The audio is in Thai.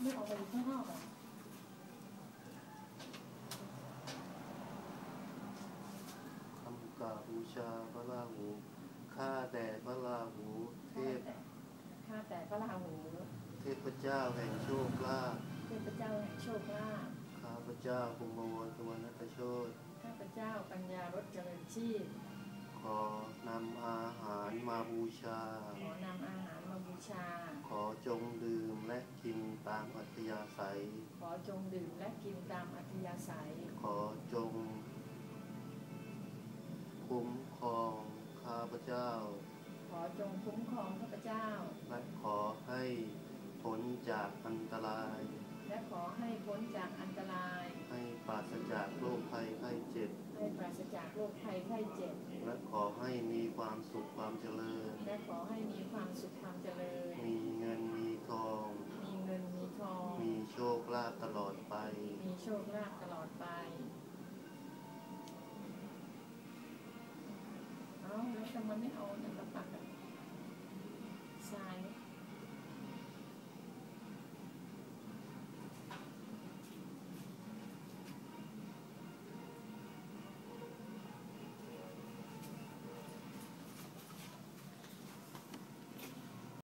ไม่ออกไปอยู่ข้างนอกอะทำกราบบูชาพระราหูข้าแต่พระราหูเทพ ข้าแต่พระราหูเทพเจ้าแห่งโชคลาภเทพเจ้าแห่งโชคลาภข้าพเจ้าภูมิวรสุวรรณตโชตข้าพเจ้าปัญญารถเจริญชีพขอนำอาหารมาบูชา ขอนำอาหารมาบูชา ขอจงดื่มและกินตามอัธยาศัย ขอจงดื่มและกินตามอัธยาศัย ขอจง คุ้มครองข้าพเจ้า ขอจงคุ้มครองข้าพเจ้า และขอให้พ้นจากอันตราย และขอให้พ้นจากอันตราย ให้ปราศจากโรคภัยไข้เจ็บ ให้ปราศจากโรคภัยไข้เจ็บ และขอให้มีความสุขความเจริญ และขอให้มีความสุขความเจริญมีเงินมี ชคลาภตลอดไป เอาแล้วทำไมไม่เอาเนี่ย